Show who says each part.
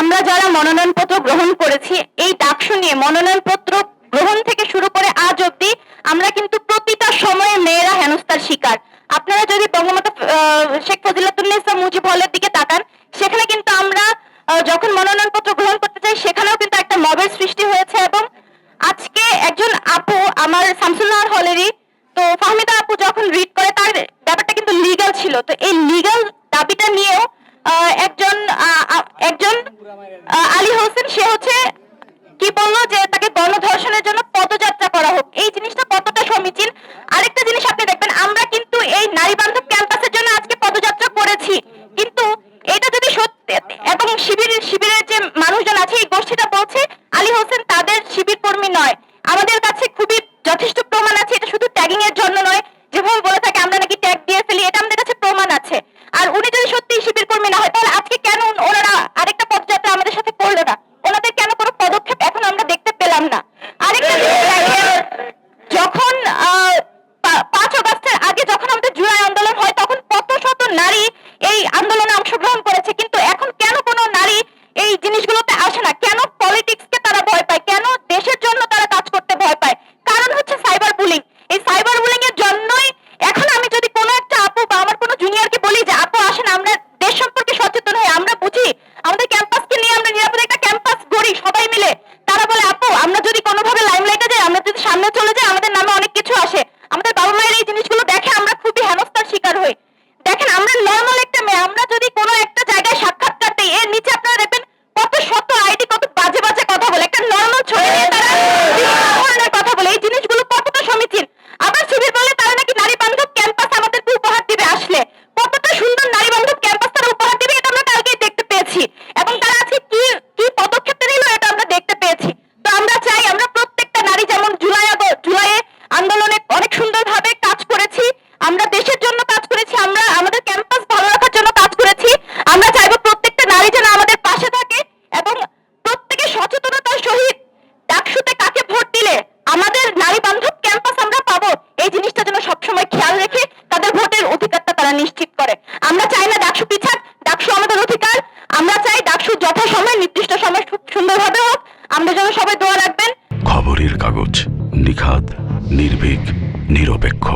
Speaker 1: আমরা যারা মনোনয়নপত্র গ্রহণ করেছি, এই ডাকসু নিয়ে মনোনয়নপত্র গ্রহণ থেকে শুরু করে আজ অবধি আমরা কিন্তু প্রতিটা সময়ে মেয়েরা হেনস্থার শিকার। আপনারা যদি বঙ্গমাতা শেখ ফজিলাতুন্নেসা মুজিব হলের দিকে তাকান, সেখানে কিন্তু আমরা যখন মনোনয়নপত্র গ্রহণ করতে চাই সেখানেও কিন্তু একটা মবের সৃষ্টি হয়েছে এবং আজকে একজন আপু আমার শামসুল্লাহ হলেরই, তো ফাহমিদা আপু যখন রিড করে, তার ব্যাপারটা কিন্তু লিগ্যাল ছিল। তো এই লিগ্যাল দাবিটা নিয়েও একজন একজন আলী হোসেন, সে হচ্ছে কি বলল যে তাকে গণধর্ষণের জন্য পদযাত্রা করা হোক। এই জিনিসটা কতটা সমীচীন? আরেকটা জিনিস আপনি দেখবেন, আমরা কিন্তু এই নারী বান্ধব ক্যাম্পাসের জন্য আজকে পদযাত্রা করেছি। কিন্তু এটা যদি সত্যি এবং শিবিরের শিবিরের যে মানুষজন আছে, এই গোষ্ঠীটা বলছে, আলী হোসেন তাদের শিবির কর্মী নয়। আমাদের কাছে খুবই যথেষ্ট প্রমাণ আছে, এটা শুধু ট্যাগিং এর জন্য নয়। যেভাবে বলে থাকে, আমরা নাকি ট্যাগ দিয়ে ফেলি, এটা আমাদের কাছে প্রমাণ আছে। আর উনি যদি সত্যি শিবির কর্মী না হয়, তাহলে এই আন্দোলনে অংশগ্রহণ করেছে কিন্তু এখন কেন কোনো নারী এই জিনিসগুলোতে আসে না কেন পলিটিক্সকে তারা ভয় পায় কেন দেশের জন্য তারা কাজ করতে ভয় পায় কারণ হচ্ছে সাইবার বুলিং এই সাইবার বুলিং এর জন্যই এখন আমি যদি কোনো একটা আপু বা আমার কোনো জুনিয়রকে বলি যে আপু আসেন আমরা দেশ সম্পর্কে সচেতন হই আমরা বুঝি আমাদের ক্যাম্পাসকে নিয়ে আমরা নিরাপদে একটা ক্যাম্পাস গড়ি সবাই মিলে তারা বলে আপু আমরা যদি কোনোভাবে লাইমলাইটে যাই আমরা যদি সামনে চলে যাই আমাদের নামে অনেক কিছু আসে আমাদের বাবা মায়ের এই জিনিসগুলো দেখে আমরা খুবই হেনস্থার শিকার হই দেখেন আমরা নর্মাল একটা মেয়ে আমরা যদি কোনো একটা জায়গায় সাক্ষাৎকার দিই এর নিচে আপনারা দেখবেন কত শত আইডি কত বাজে বাজে কথা বলে একটা নর্মাল ছোট মেয়ে তারা বিভিন্ন ধরনের কথা বলে এই জিনিসগুলো কতটা সমীচীন আবার শিবির বলে তারা নাকি নারী বান্ধব ক্যাম্পাস আমাদেরকে উপহার দিবে আসলে কতটা সুন্দর নারী বান্ধব ক্যাম্পাস তারা উপহার দিবে এটা আমরা কালকেই দেখতে পেয়েছি এবং তারা আজকে কি কি পদক্ষেপ নিল এটা আমরা দেখতে পেয়েছি তো আমরা চাই আমরা প্রত্যেকটা নারী যেমন জুলাই আগ- জুলাইয়ে আন্দোলনে অনেক সুন্দরভাবে কাজ করেছি আমরা দেশের জন্য কাজ করেছি আমরা আমাদের ক্যাম্পাস ভালো রাখার জন্য কাজ করেছি আমরা চাইব প্রত্যেকটা নারী যেন আমাদের পাশে থাকে এবং প্রত্যেকে সচেতনতার সহিত ডাকসুতে কাকে ভোট দিলে আমাদের নারী বান্ধব ক্যাম্পাস আমরা পাবো এই জিনিসটা যেন সবসময় খেয়াল রেখে তাদের ভোটের অধিকারটা তারা নিশ্চিত করে। আমরা চাই না ডাকসু পিছাক, ডাকসু আমাদের অধিকার। আমরা চাই ডাকসু যথাসময়, নির্দিষ্ট সময় খুব সুন্দরভাবে হোক। আমরা যেন সবাই দোয়া রাখবেন।
Speaker 2: খবরের কাগজ নিখাদ, নির্ভীক, নিরপেক্ষ।